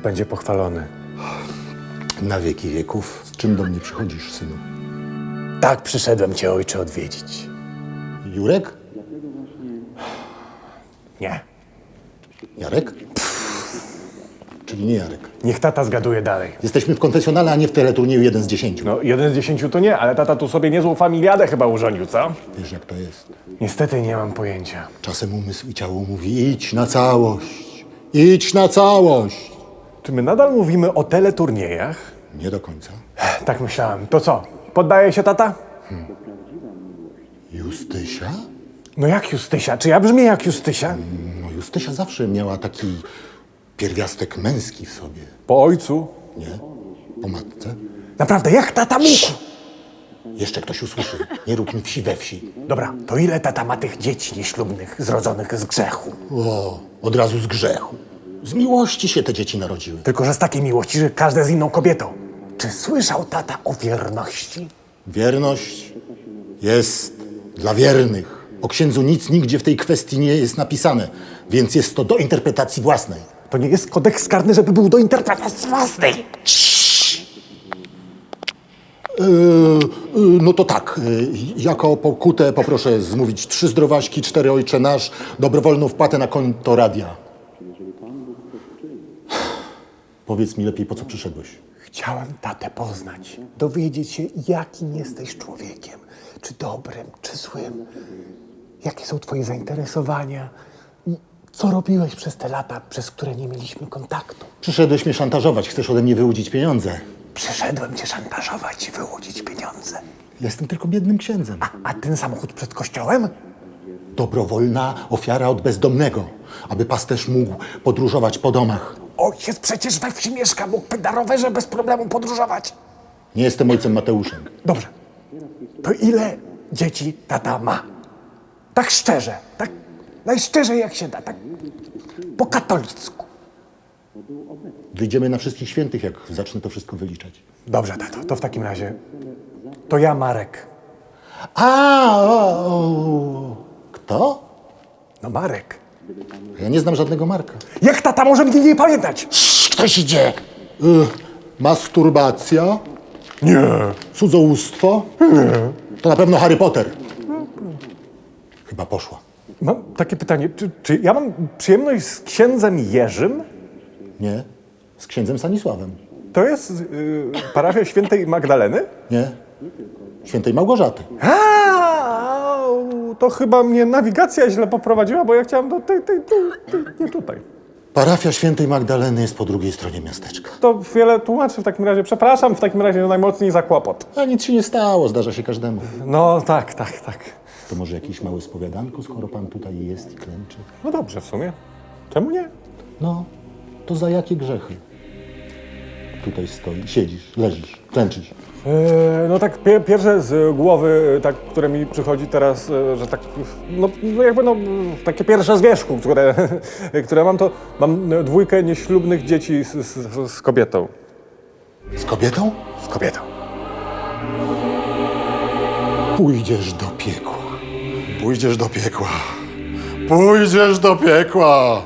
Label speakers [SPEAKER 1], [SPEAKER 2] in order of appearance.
[SPEAKER 1] będzie pochwalony.
[SPEAKER 2] Na wieki wieków. Z czym do mnie przychodzisz, synu?
[SPEAKER 1] Tak przyszedłem cię, ojcze, odwiedzić.
[SPEAKER 2] Jurek?
[SPEAKER 1] Nie.
[SPEAKER 2] Jarek? Czyli nie Jarek.
[SPEAKER 1] Niech tata zgaduje dalej.
[SPEAKER 2] Jesteśmy w konfesjonale, a nie w teleturnieju 1 z 10.
[SPEAKER 1] No, jeden z dziesięciu to nie, ale tata tu sobie niezłą familiadę chyba urządził, co?
[SPEAKER 2] Wiesz, jak to jest.
[SPEAKER 1] Niestety nie mam pojęcia.
[SPEAKER 2] Czasem umysł i ciało mówi idź na całość. Idź na całość.
[SPEAKER 1] Czy my nadal mówimy o teleturniejach?
[SPEAKER 2] Nie do końca.
[SPEAKER 1] Tak myślałem. To co? Poddaje się tata?
[SPEAKER 2] Justysia?
[SPEAKER 1] No jak Justysia? Czy ja brzmię jak Justysia?
[SPEAKER 2] No Justysia zawsze miała taki pierwiastek męski w sobie.
[SPEAKER 1] Po ojcu?
[SPEAKER 2] Nie? Po matce?
[SPEAKER 1] Naprawdę, jak tata mógł?
[SPEAKER 2] Jeszcze ktoś usłyszy. Nie rób mi wsi we wsi.
[SPEAKER 1] Dobra, to ile tata ma tych dzieci nieślubnych, zrodzonych z grzechu?
[SPEAKER 2] O, od razu z grzechu. Z miłości się te dzieci narodziły.
[SPEAKER 1] Tylko, że z takiej miłości, że każde z inną kobietą. Czy słyszał tata o wierności?
[SPEAKER 2] Wierność jest dla wiernych. O księdzu nic nigdzie w tej kwestii nie jest napisane, więc jest to do interpretacji własnej.
[SPEAKER 1] To nie jest kodeks karny, żeby był do interpretacji własnej.
[SPEAKER 2] Yy, yy, no to tak, yy, jako pokutę poproszę zmówić trzy zdrowaśki, cztery ojcze nasz, dobrowolną wpłatę na konto radia. Powiedz mi lepiej, po co przyszedłeś?
[SPEAKER 1] Chciałem tatę poznać, dowiedzieć się, jakim jesteś człowiekiem. Czy dobrym, czy złym. Jakie są twoje zainteresowania i co robiłeś przez te lata, przez które nie mieliśmy kontaktu.
[SPEAKER 2] Przyszedłeś mnie szantażować, chcesz ode mnie wyłudzić pieniądze.
[SPEAKER 1] Przyszedłem cię szantażować i wyłudzić pieniądze.
[SPEAKER 2] Jestem tylko biednym księdzem.
[SPEAKER 1] A ten samochód przed kościołem?
[SPEAKER 2] Dobrowolna ofiara od bezdomnego, aby pasterz mógł podróżować po domach.
[SPEAKER 1] Ojciec przecież we wsi mieszka, mógłby na rowerze bez problemu podróżować.
[SPEAKER 2] Nie jestem ojcem Mateuszem.
[SPEAKER 1] Dobrze. To ile dzieci tata ma? Tak szczerze, tak najszczerzej jak się da, tak po katolicku.
[SPEAKER 2] Wyjdziemy na wszystkich świętych, jak zacznę to wszystko wyliczać.
[SPEAKER 1] Dobrze, tato, to w takim razie to ja, Marek.
[SPEAKER 2] A, o, o, kto?
[SPEAKER 1] No Marek.
[SPEAKER 2] Ja nie znam żadnego Marka.
[SPEAKER 1] Jak tata może mnie nie pamiętać?
[SPEAKER 2] Ktoś idzie. Y, masturbacja?
[SPEAKER 1] Nie.
[SPEAKER 2] Cudzołóstwo? Nie. To na pewno Harry Potter. Chyba poszła.
[SPEAKER 1] Mam takie pytanie, czy, czy ja mam przyjemność z księdzem Jerzym?
[SPEAKER 2] Nie? Z księdzem Stanisławem.
[SPEAKER 1] To jest yy, parafia świętej Magdaleny?
[SPEAKER 2] Nie? Świętej Małgorzaty.
[SPEAKER 1] A, to chyba mnie nawigacja źle poprowadziła, bo ja chciałem do tej, tej, tej, tej nie tutaj.
[SPEAKER 2] Parafia świętej Magdaleny jest po drugiej stronie miasteczka.
[SPEAKER 1] To wiele tłumaczy w takim razie. Przepraszam w takim razie najmocniej za kłopot.
[SPEAKER 2] A nic się nie stało, zdarza się każdemu.
[SPEAKER 1] No tak, tak, tak.
[SPEAKER 2] To może jakieś małe spowiadanko, skoro pan tutaj jest i klęczy?
[SPEAKER 1] No dobrze w sumie. Czemu nie?
[SPEAKER 2] No, to za jakie grzechy? Tutaj stoi, siedzisz, leżysz, klęczysz.
[SPEAKER 1] E, no tak pie, pierwsze z głowy, e, tak, które mi przychodzi teraz, e, że tak, no, no jakby no, takie pierwsze z wierzchu, które, które mam, to mam dwójkę nieślubnych dzieci z, z, z kobietą.
[SPEAKER 2] Z kobietą?
[SPEAKER 1] Z kobietą.
[SPEAKER 2] Pójdziesz do piekła. Pójdziesz do piekła. Pójdziesz do piekła.